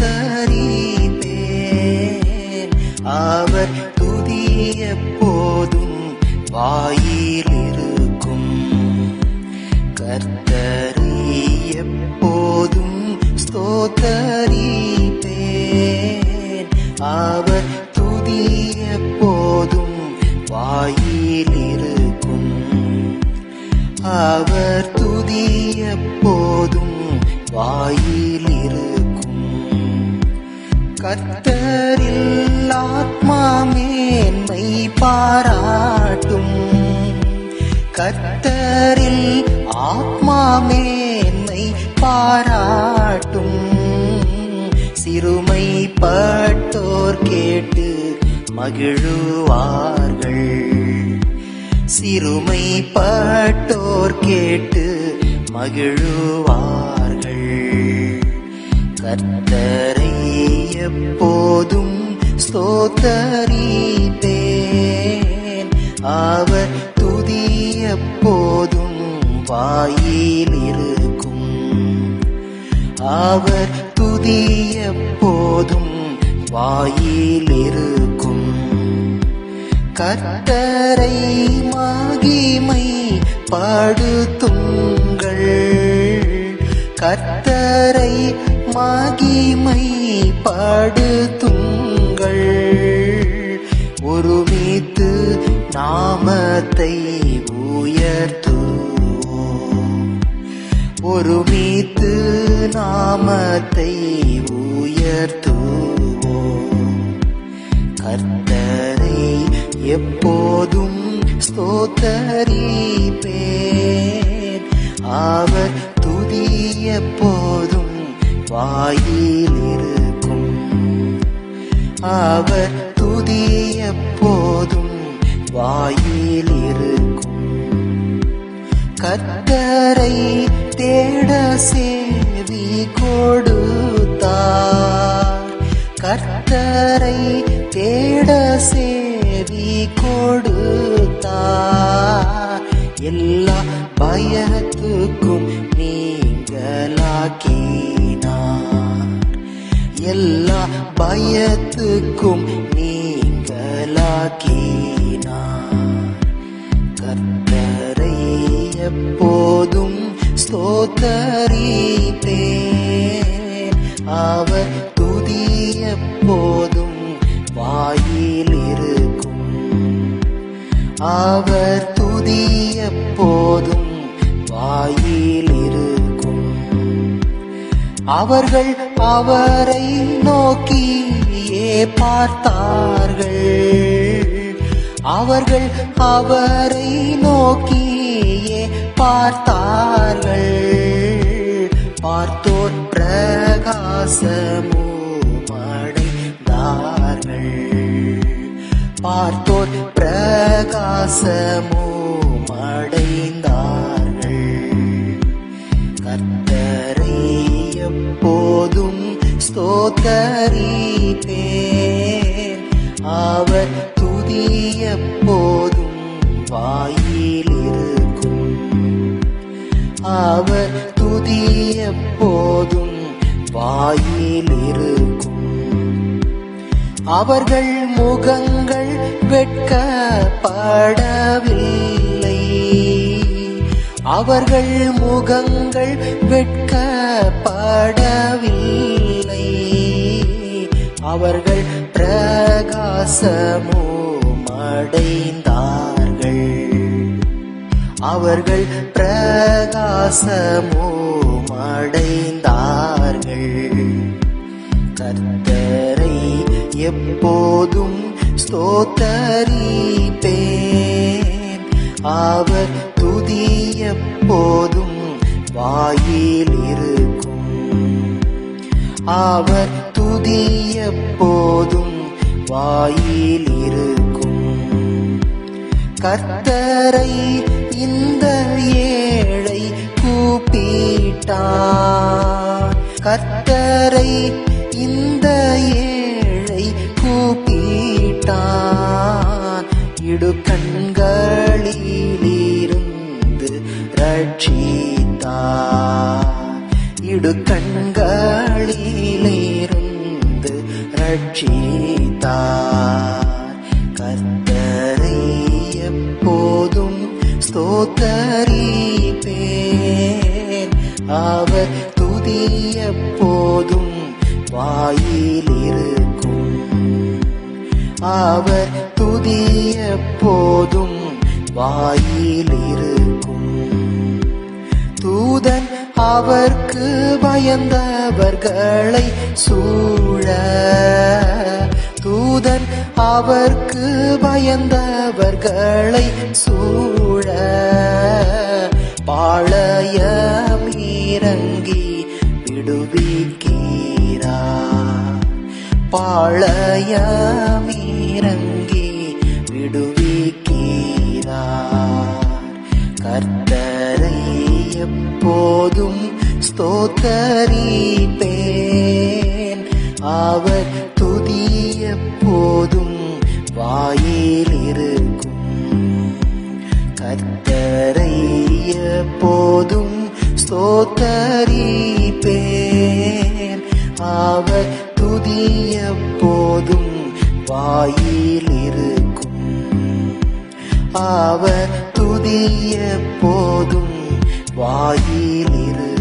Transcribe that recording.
தரித்தேன் அவர் துதிய போதும் வாயில் இருக்கும் கர்த்தரிய போதும் ஸ்தோத்தரிப்பேன். அவர் துதிய போதும் வாயில் கர்த்தரில் ஆத்மா மேன்மை பாராட்டும். கர்த்தரில் ஆத்மா மேன்மை பாராட்டும். சிறுமை பட்டோர் கேட்டு மகிழுவார்கள். சிறுமை பட்டோர் கேட்டு மகிழுவார்கள். கர்த்தரை எப்போதும் ஸ்தோத்தரிப்பேன். அவர் துதி எப்போதும் வாயில் இருக்கும். அவர் துதி எப்போதும் வாயில் இருக்கும். கர்த்தரை மகிமை படுத்துங்கள். கர்த்தரை மகிமை படுத்துங்கள் ஒருமித்து நாமத்தை உயர்த்துவோம். ஒருமித்து நாமத்தை உயர்த்துவோம். கர்த்தரை எப்போதும் ஸ்தோத்தரிப்பேன். வாயில் இருக்கும் அவர் துதி எப்போதும் வாயில் இருக்கும் கத்தரை தேட சேவி கொடுத்தார். கர்த்தரை தேட சேவி கொடுத்தார். எல்லா பயத்துக்கும் நீங்களாக்கினார் எல்லா பயத்துக்கும் நீங்களாக்கினார். கர்த்தரை எப்போதும் ஸ்தோத்தரிப்பேன். அவர் துதி எப்போதும் வாயில் இருக்கும். அவர் துதி எப்போதும் அவர்கள் அவரை நோக்கியே பார்த்தார்கள். அவர்கள் அவரை நோக்கியே பார்த்தார்கள். பார்த்தோர் பிரகாசமோமடைந்தார்கள் பார்த்தோர் பிரகாசமோ எப்போதும் ஸ்தோத்தரிப்பேன் அவர் துதி எப்போதும் வாயில் இருக்கும் அவர் துதி எப்போதும் வாயில் இருக்கும் அவர்கள் முகங்கள் வெட்கப்படவில்லை. அவர்கள் முகங்கள் பாடவில்லை. அவர்கள் பிரகாசமோ அடைந்தார்கள் அவர்கள் பிரகாசமோ அடைந்தார்கள் கர்த்தரை எப்போதும் ஸ்தோத்தரிப்பேன். அவர் துதி எப்போதும் வாயிலே அவர் துதி எப்போதும் வாயில் இருக்கும். கர்த்தரை இந்த ஏழை கூப்பிட்டார் கர்த்தரை இந்த ஏழை கூப்பிட்டான் இடுக்கண்களிலிருந்து ரட்சி ரட்சித்தார் இடு கண்களிலிருந்து ரட்சித்தார். ரட்சித்தார் கர்த்தரை எப்போதும் ஸ்தோத்தரிப்பேன். அவர் துதி எப்போதும் வாயிலிருக்கும். அவர் துதி எப்போதும் வாயிலிருக்கும். தூதன் அவர்க்கு பயந்தவர்களை சூழ. தூதன் அவர்க்கு பயந்தவர்களை சூழ. பாளையம் இறங்கி விடுவிக்கீரா பாளையம் இறங்கி விடுவிக்கீரா கர்த்த எப்போதும் ஸ்தோத்தரிப்பேன். அவர் துதி எப்போதும் வாயில் இருக்கும் கர்த்தரை எப்போதும் ஸ்தோத்தரிப்பேன். அவர் துதி எப்போதும் வாயில் இருக்கும் அவர் துதி எப்போதும் வாயிலிரு.